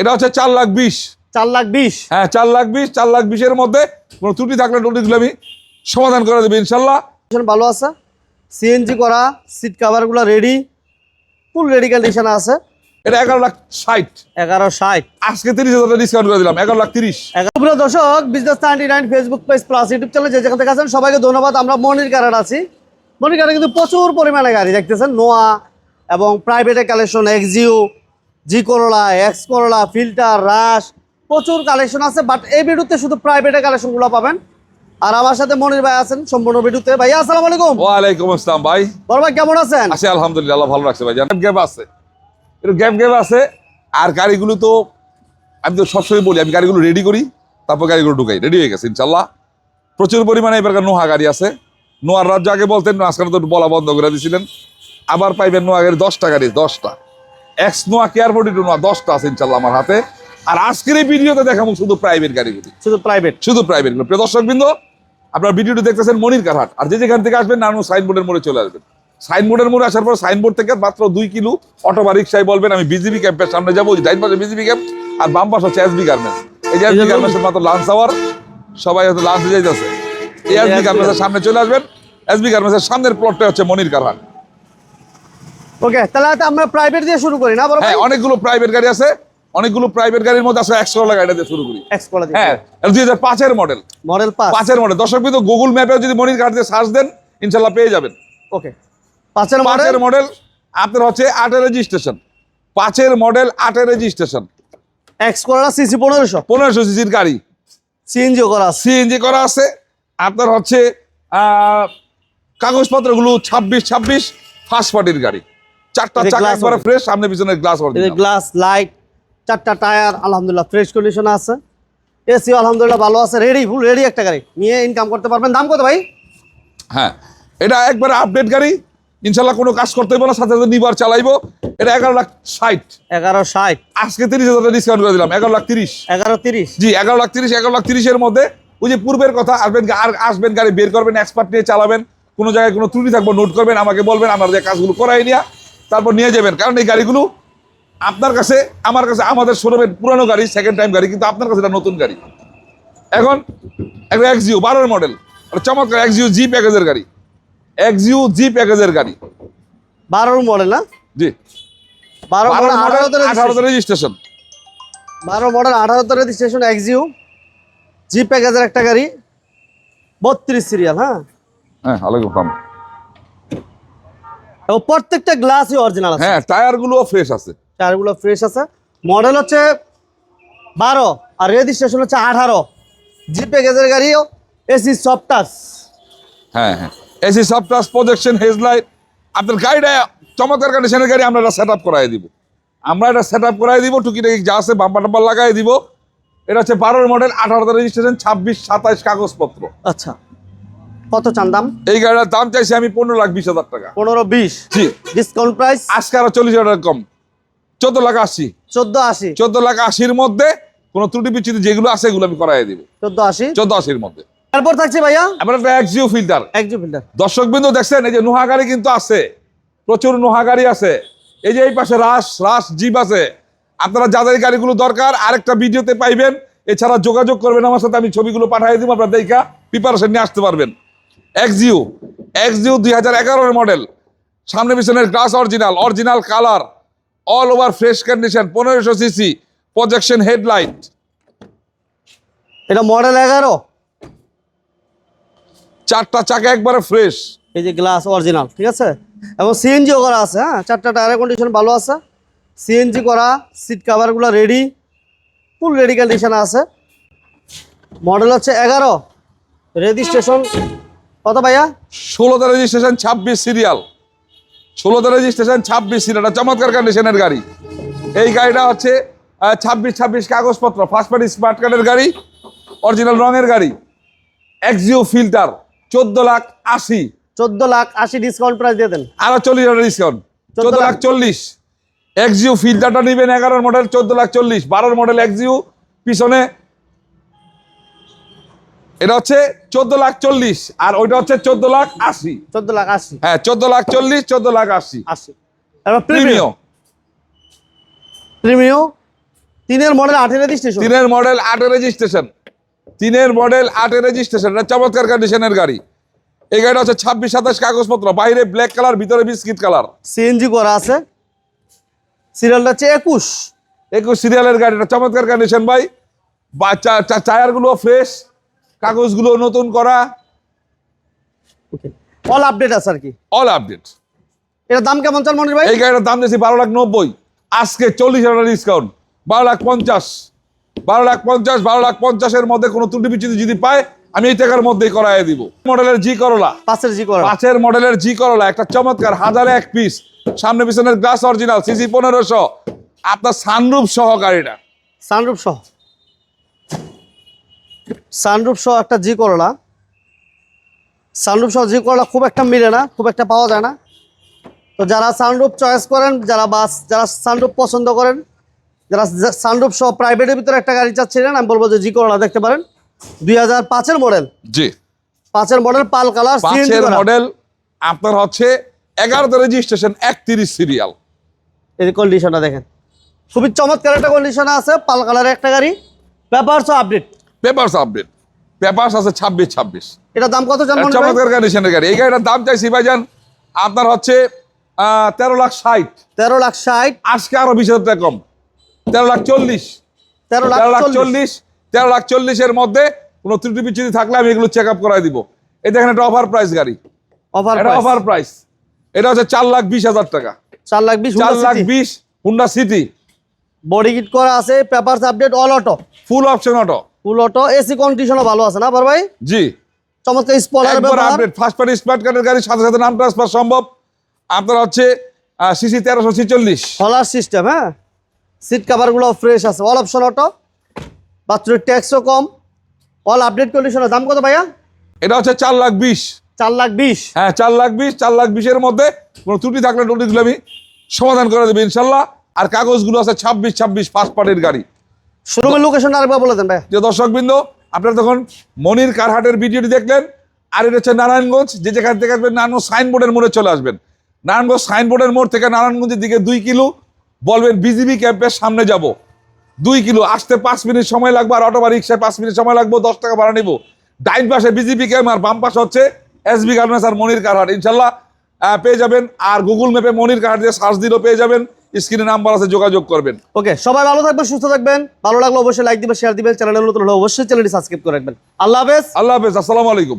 এটা হচ্ছে চার লাখ বিশ। চার লাখ বিশ? হ্যাঁ চার লাখ বিশ চার লাখ বিশের মধ্যে কোনো ত্রুটি থাকলে ত্রুটিগুলো আমি সমাধান করে দেবো ইনশাল্লাহ। ভালো আছে? সিএনজি করা সিট কাভারগুলো রেডি ফুল রেডি কন্ডিশন আছে। এটা এগারো লাখ ষাট। এগারো ষাট। আজকে তিরিশ হাজার ডিসকাউন্ট করে দিলাম এগারো লাখ তিরিশ। এগারো দর্শক business ninety nine Facebook page plus YouTube channel যে যেখান থেকে আছেন সবাইকে ধন্যবাদ। আমরা মনির কারার আছি। মনির কারার কিন্তু প্রচুর পরিমাণে গাড়ি দেখতেছেন নোয়া এবং প্রাইভেটের কালেকশন এক্সিও জি করলা এক্স করোলা ফিল্টার রাশ প্রচুর কালেকশন আছে বাট এই ভিডিওতে শুধু প্রাইভেটের কালেকশনগুলো পাবেন। আর আমার সাথে মনির ভাই আছেন সম্পূর্ণ ভিডিওতে। ভাইয়া আসসালামু আলাইকুম। ওয়ালাইকুম আসসালাম ভাই। বড় ভাই কেমন আছেন? আছে আলহামদুলিল্লাহ আল্লাহ ভালো রাখছে ভাই। গ্যাপ গ্যাপ আছে। একটু গ্যাপ গ্যাপ আছে। আর গাড়িগুলো তো আমি তো সবসময় বলি আমি গাড়িগুলো রেডি করি তারপর গাড়িগুলো ঢুকাই। রেডি হয়ে গেছে ইনশাল্লাহ। প্রচুর পরিমাণে এবার নোহা গাড়ি আছে। নোয়ার রাজ্য আগে বলতেন আজকাল তো বলা বন্ধ করে দিয়েছিলেন আবার পাইবেন নোয়া গাড়ি দশটা গাড়ি দশটা। এক্স নোয়া কেয়ার ফোর্টি টু নোয়া দশটা আছে ইনশাল্লাহ আমার হাতে। আর আজকের এই ভিডিওতে দেখাবো শুধু প্রাইভেট গাড়িগুলি। শুধু প্রাইভেট শুধু প্রাইভেট প্রিয় দর্শক বিন্দু আপনার ভিডিওটি দেখতেছেন মনির কারহাট। আর যে যেখান থেকে আসবেন নানু সাইনবোর্ডের মোড়ে চলে আসবেন। সাইনবোর্ডের মোড়ে আসার পর সাইনবোর্ড থেকে মাত্র দুই কিলো অটো বা রিক্সায় বলবেন আমি বিজিবি ক্যাম্পের সামনে যাব। ওই ডাইন পাশে বিজিবি ক্যাম্প আর বাম পাশে হচ্ছে এসবি গার্মেন্টস এই যে এসবি গার্মেন্টসের মাত্র লাঞ্চ আওয়ার সবাই হয়তো লাঞ্চে যাইতেছে। এই এসবি গার্মেন্টসের সামনে চলে আসবেন। এসবি গার্মেন্টসের সামনের প্লটটা হচ্ছে মনির কারহাট। ওকে তাহলে আমরা প্রাইভেট দিয়ে শুরু করি না বড় ভাই হ্যাঁ অনেকগুলো প্রাইভেট গাড়ি আছে অনেকগুলো প্রাইভেট গাড়ির মধ্যে আছে একশো গাড়িটা দিয়ে শুরু করি। এক্স করা হ্যাঁ দুই হাজার পাঁচের মডেল মডেল পাঁচ। পাঁচের মডেল দর্শক বিন্দু গুগল ম্যাপে যদি মনির কার্ড দিয়ে সার্চ দেন ইনশাল্লাহ পেয়ে যাবেন। ওকে পাঁচের মডেল পাঁচের মডেল আপনার হচ্ছে আটের রেজিস্ট্রেশন পাঁচের মডেল আটের রেজিস্ট্রেশন এক্স করা সিসি পনেরোশো। পনেরোশো সিসির গাড়ি। সিএনজিও করা সিএনজি করা আছে। আপনার হচ্ছে কাগজপত্রগুলো ছাব্বিশ ছাব্বিশ ফার্স্ট পার্টির গাড়ি। চারটা চাকা একবারে ফ্রেশ সামনে পিছনে গ্লাস গ্লাস লাইট চারটা টায়ার আলহামদুলিল্লাহ ফ্রেশ কন্ডিশন আছে। এসি আলহামদুলিল্লাহ ভালো আছে রেডি ফুল রেডি একটা গাড়ি। নিয়ে ইনকাম করতে পারবেন। দাম কত ভাই? হ্যাঁ এটা একবারে আপডেট গাড়ি। ইনশাল্লাহ কোনো কাজ করতে হবে না সাথে সাথে নিবার চালাইবো। এটা এগারো লাখ ষাট। এগারো ষাট। আজকে তিরিশ হাজার ডিসকাউন্ট করে দিলাম এগারো লাখ তিরিশ। এগারো তিরিশ। জি এগারো লাখ তিরিশ এগারো লাখ তিরিশের মধ্যে। ওই যে পূর্বের কথা আসবেন আর আসবেন গাড়ি বের করবেন এক্সপার্ট নিয়ে চালাবেন। কোনো জায়গায় কোনো ত্রুটি থাকব নোট করবেন আমাকে বলবেন আমার যে কাজগুলো করাই নিয়ে তারপর নিয়ে যাবেন। কারণ এই গাড়িগুলো আপনার কাছে আমার কাছে আমাদের শোরুমের পুরানো গাড়ি সেকেন্ড টাইম গাড়ি কিন্তু আপনার কাছে এটা নতুন গাড়ি। এখন একটা এক্সিউ বারোর মডেল চমৎকার এক্সিউ জি প্যাকেজের গাড়ি। এক্সিউ জি প্যাকেজের গাড়ি। বারোর মডেল না? জি। বারো মডেল আঠারোতে রেজিস্ট্রেশন বারো মডেল আঠারোতে রেজিস্ট্রেশন এক্সিউ জি প্যাকেজের একটা গাড়ি বত্রিশ সিরিয়াল হ্যাঁ? হ্যাঁ আলাইকুম। এবং প্রত্যেকটা গ্লাসই অরিজিনাল আছে। হ্যাঁ টায়ারগুলোও ফ্রেশ আছে। টায়ারগুলো ফ্রেশ আছে। মডেল হচ্ছে বারো আর রেজিস্ট্রেশন হচ্ছে আঠারো। জি প্যাকেজের গাড়িও এসি সফটাস হ্যাঁ হ্যাঁ। এসি সব টাচ প্রজেকশন হেডলাইট আপনার গাড়িটা চমৎকার কন্ডিশনের গাড়ি আমরা এটা সেট আপ করাই দিব। আমরা এটা সেট আপ করাই দিব টুকিটাকি যা আছে বাম্পার টাম্পার লাগাই দিব। এটা হচ্ছে বারোর মডেল আঠারোতে রেজিস্ট্রেশন ছাব্বিশ সাতাইশ কাগজপত্র। আচ্ছা। কত চান দাম? এই গাড়িটার দাম চাইছি আমি পনেরো লাখ বিশ হাজার টাকা। পনেরো বিশ? জি। ডিসকাউন্ট প্রাইস আজকে আরও চল্লিশ হাজার টাকা কম। চোদ্দ লাখ আশি। চোদ্দ আশি? চোদ্দ লাখ আশির মধ্যে কোনো ত্রুটি বিচ্ছুতি যেগুলো আছে এগুলো আমি করাই দিব। চোদ্দ আশি? চোদ্দ আশির মধ্যে। তারপর থাকছে ভাইয়া? আবার একটা এক্সিও ফিল্টার একজু ফিল্টার দর্শক বিন্দু দেখছেন এই যে নোহা গাড়ি কিন্তু আছে। প্রচুর নোহা গাড়ি আছে। এই যে এই পাশে রাস রাস জিপ আছে। আপনারা যাদের গাড়িগুলো দরকার আরেকটা ভিডিওতে পাইবেন। এছাড়া যোগাযোগ করবেন আমার সাথে আমি ছবিগুলো পাঠিয়ে দিব আপনার দেখা প্রিপারেশন নিয়ে আসতে পারবেন। এক্সিউ এক্সিউ দুই হাজার এগারোর মডেল সামনে পিছনের glass original original colour all over fresh condition পনেরোশো সিসি প্রজেকশন হেডলাইট এটা মডেল এগারো? চারটা চাকা একবারে ফ্রেশ এই যে গ্লাস অরিজিনাল ঠিক আছে? এবং সিএনজিও করা আছে হ্যাঁ? চারটা টায়ারের কন্ডিশন ভালো আছে। সিএনজি করা সিট কাভারগুলো রেডি ফুল রেডি কন্ডিশন আছে। মডেল হচ্ছে এগারো। রেজিস্ট্রেশন কত ভাইয়া? ষোলোতে রেজিস্ট্রেশন ছাব্বিশ সিরিয়াল ষোলোতে রেজিস্ট্রেশন ছাব্বিশ সিরিয়াল চমৎকার কন্ডিশনের গাড়ি। এই গাড়িটা হচ্ছে ছাব্বিশ ছাব্বিশ কাগজপত্র। ফার্স্ট পার্টি স্মার্ট কার্ডের গাড়ি অরিজিনাল রঙের গাড়ি। এক্সিও ফিল্টার চোদ্দ লাখ আশি। চোদ্দ লাখ আশি ডিসকাউন্ট প্রাইস দিয়ে দেন। আরও চল্লিশ হাজার ডিসকাউন্ট 14 চোদ্দ লাখ চল্লিশ। এক্সিও ফিল্টারটা নিবেন এগারোর মডেল চোদ্দ লাখ চল্লিশ। বারোর মডেল এক্সিও পিছনে এটা হচ্ছে চোদ্দ লাখ চল্লিশ আর ওইটা হচ্ছে চোদ্দ লাখ আশি। চোদ্দ লাখ আশি। হ্যাঁ চোদ্দ লাখ চল্লিশ চোদ্দ লাখ আশি। আশি। প্রিমিয়াম। প্রিমিয়াম। তিনের মডেল আঠের রেজিস্ট্রেশন তিনের মডেল আটের রেজিস্ট্রেশন তিনের মডেল আটের রেজিস্ট্রেশন এটা চমৎকার কন্ডিশনের গাড়ি। এই গাড়িটা হচ্ছে ছাব্বিশ সাতাশ কাগজপত্র বাইরে ব্ল্যাক কালার ভিতরে বিস্কিট কালার সিএনজি করা আছে। সিরিয়ালটা হচ্ছে একুশ। একুশ সিরিয়ালের গাড়ি এটা চমৎকার কন্ডিশন ভাই। টায়ারগুলো ফ্রেশ কাগজগুলো নতুন করা। অল আপডেট আছে আর কি। অল আপডেট এটার দাম কেমন চান মনির ভাই? এই গাড়িটার দাম দিয়েছি বারো লাখ নব্বই। আজকে চল্লিশ হাজার ডিসকাউন্ট বারো লাখ পঞ্চাশ। বারো লাখ পঞ্চাশ বারো লাখ পঞ্চাশের মধ্যে কোনো ত্রুটি বিচ্যুতি যদি পায় আমি এই টাকার মধ্যেই করাই দিব। মডেলের জি করলা পাঁচের জি করলা পাঁচের মডেলের জি করলা একটা চমৎকার হাজারে এক পিস সামনে পিছনের গ্লাস অরিজিনাল সিসি পনেরোশো। আপনার সানরূপ সহ গাড়িটা। সানরুফ সহ। সানরুফ সহ একটা জি করলা সানরুফ সহ জি করলা খুব একটা মিলে না খুব একটা পাওয়া যায় না। তো যারা সানরুফ চয়েস করেন যারা বাস যারা সানরুফ পছন্দ করেন যারা সানরুফ সহ প্রাইভেটের ভিতরে একটা গাড়ি চাচ্ছিলেন আমি বলব যে জি করলা দেখতে পারেন। দুই হাজার পাঁচের মডেল জি। পাঁচের মডেল পাল কালার পাঁচের মডেল আপনার হচ্ছে এগারোতে রেজিস্ট্রেশন একত্রিশ সিরিয়াল এই কন্ডিশনটা দেখেন। খুবই চমৎকার একটা কন্ডিশনে আছে পাল কালারের একটা গাড়ি। Papers update papers update papers আছে ছাব্বিশ ছাব্বিশ। এটার দাম কত জান? চমৎকার কন্ডিশনের গাড়ি। এই গাড়িটার দাম চাইছি ভাইজান আপনার হচ্ছে তেরো লাখ ষাট। তেরো লাখ ষাট। আজকে আরও বিশ হাজার টাকা কম। তেরো লাখ চল্লিশ। তেরো লাখ তেরো লাখ চল্লিশ। তেরো লাখ চল্লিশের মধ্যে কোনো ত্রুটি বিচ্ছুতি থাকলে আমি এগুলো চেক আপ করাই দিব। এই দেখেন একটা অফার প্রাইস গাড়ি। অফার এটা অফার প্রাইস এটা হচ্ছে চার লাখ বিশ হাজার টাকা। চার লাখ বিশ চার লাখ বিশ হুন্ডা সিটি বডি কিট করা আছে papers update all auto full option auto full auto AC কন্ডিশনও ভালো আছে না বড় ভাই? জি। চমৎকার স্পলার একবার আপডেট ফার্স্ট পার্টি স্মার্ট কার্ডের গাড়ির সাথে সাথে নাম ট্রান্সফার সম্ভব। আপনার হচ্ছে সিসি তেরোশো ছিচল্লিশ। হলার সিস্টেম হ্যাঁ? সিট কাভারগুলো ফ্রেশ আছে। অল অপশন অটো বাথরুমের ট্যাক্সও কম। অল আপডেট কন্ডিশনের দাম কত ভাইয়া? এটা হচ্ছে চার লাখ বিশ। চার লাখ বিশ। হ্যাঁ চার লাখ বিশ চার লাখ বিশের মধ্যে কোনো ত্রুটি থাকলে ত্রুটিগুলো আমি সমাধান করে দেবো ইনশাল্লাহ। আর কাগজগুলো আছে ছাব্বিশ ছাব্বিশ ফার্স্ট পার্টির গাড়ি। শোরুমের লোকেশনটা আরেকবার বলে দেন ভাইয়া। যে দর্শকবৃন্দ, আপনারা তখন মনির কারহাটের ভিডিওটি দেখলেন, আর এটা হচ্ছে নারায়ণগঞ্জ, যে যেখান থেকে আসবেন নারায়ণগঞ্জ সাইনবোর্ডের মোড়ে চলে আসবেন। নারায়ণগঞ্জ সাইনবোর্ডের মোড় থেকে নারায়ণগঞ্জের দিকে দুই কিলো, বলবেন বিজিবি ক্যাম্পের সামনে যাব। দুই কিলো, আসতে পাঁচ মিনিট সময় লাগবে, আর অটো বা রিক্সায় পাঁচ মিনিট সময় লাগবে, দশ টাকা ভাড়া নিবো। ডাইন পাশে বিজিবি ক্যাম্প, আর বাম পাশে হচ্ছে এসবি গার্মেন্টস আর মনির কারহাট। ইনশাল্লাহ পেয়ে যাবেন, আর গুগল ম্যাপে মনির কারহাট দিয়ে সার্চ দিলেও পেয়ে যাবেন। স্ক্রিনে নাম্বার আছে যোগাযোগ করবেন। ওকে সবাই ভালো থাকবেন সুস্থ থাকবেন। ভালো লাগলে অবশ্যই লাইক দিবেন শেয়ার দিবেন চ্যানেলের নতুন হলে অবশ্যই চ্যানেলটি সাবস্ক্রাইব করে রাখবেন। আল্লাহ হাফেজ। আল্লাহ হাফেজ আসসালামু আলাইকুম।